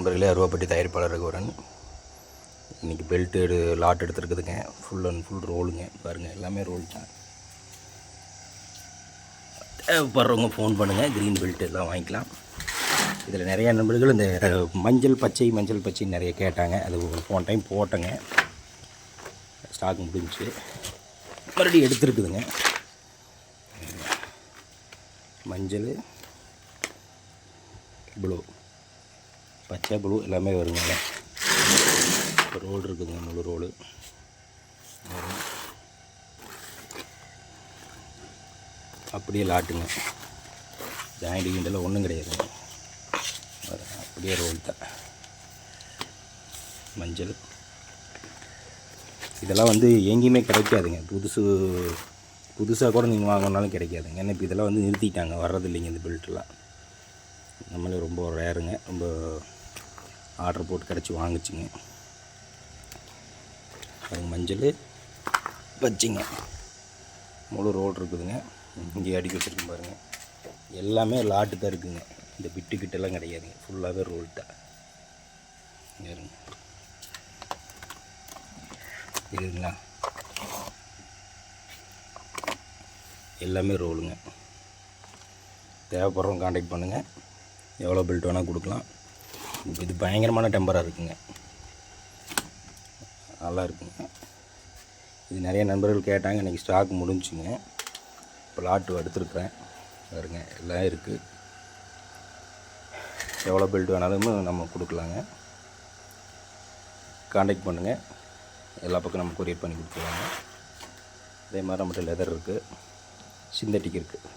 நண்பர்களே அருவாப்பட்டி தயாரிப்பாளர் ரகுவரன். இன்றைக்கி பெல்ட் எடு லாட் எடுத்துருக்குதுங்க. ஃபுல் அண்ட் ஃபுல் ரோலுங்க பாருங்கள் எல்லாமே ரோல் தான். தேவைப்படுறவங்க ஃபோன் பண்ணுங்கள் க்ரீன் பெல்ட் எல்லாம் வாங்கிக்கலாம். இதில் நிறைய நண்பர்கள் இந்த மஞ்சள் பச்சை மஞ்சள் பச்சை நிறைய கேட்டாங்க. அது போன டைம் போட்டேங்க. ஸ்டாக் முடிஞ்சு மறுபடியும் எடுத்துருக்குதுங்க. மஞ்சள் ப்ளூ பச்சை ப்ளூ எல்லாமே வருங்க ரோல் இருக்குதுங்க முழு ரோல். அப்படியே லாட்டுங்க. ஜாயிண்ட் கிண்டெல்லாம் ஒன்றும் கிடையாதுங்க அப்படியே ரோல் தான். மஞ்சள். இதெல்லாம் வந்து எங்கேயுமே கிடைக்காதுங்க. புதுசு புதுசாக கூட நீங்கள் வாங்கினாலும் கிடைக்காதுங்க. ஏன்னா இப்போ இதெல்லாம் வந்து நிறுத்திட்டாங்க. வர்றது இல்லைங்க இந்த பெல்ட்லாம் நம்மளே ரொம்ப ரேருங்க ரொம்ப ஆர்டர் போட்டு கிடச்சி வாங்கிச்சிங்க. அது மஞ்சள் வச்சிங்க முழு ரோடு இருக்குதுங்க. இங்கே அடிக்க வச்சுருக்கு பாருங்கள் எல்லாமே லாட்டு தான் இருக்குங்க. இந்த பிட்டு கிட்டெல்லாம் கிடையாதுங்க. ஃபுல்லாகவே ரோல் தான் இருங்க. இருக்குங்களா எல்லாமே ரோலுங்க தேவைப்படுறவங்க காண்டாக்ட் பண்ணுங்கள் எவ்வளோ பெல்ட் வேணால் கொடுக்கலாம். இது பயங்கரமான டெம்பராக இருக்குங்க. நல்லா இருக்குங்க. இது நிறைய நண்பர்கள் கேட்டாங்க இன்றைக்கி ஸ்டாக் முடிஞ்சுங்க. இப்போ லாட்டு எடுத்துருக்குறேன். பாருங்க எல்லாம் இருக்குது எவ்வளோ பெல்ட் வேணாலும் நம்ம கொடுக்கலாங்க. காண்டாக்ட் பண்ணுங்கள் எல்லா பக்கம் நம்ம கொரியர் பண்ணி கொடுத்துருவாங்க அதே மாதிரி நம்மகிட்ட லெதர் இருக்குது சிந்தட்டிக் இருக்குது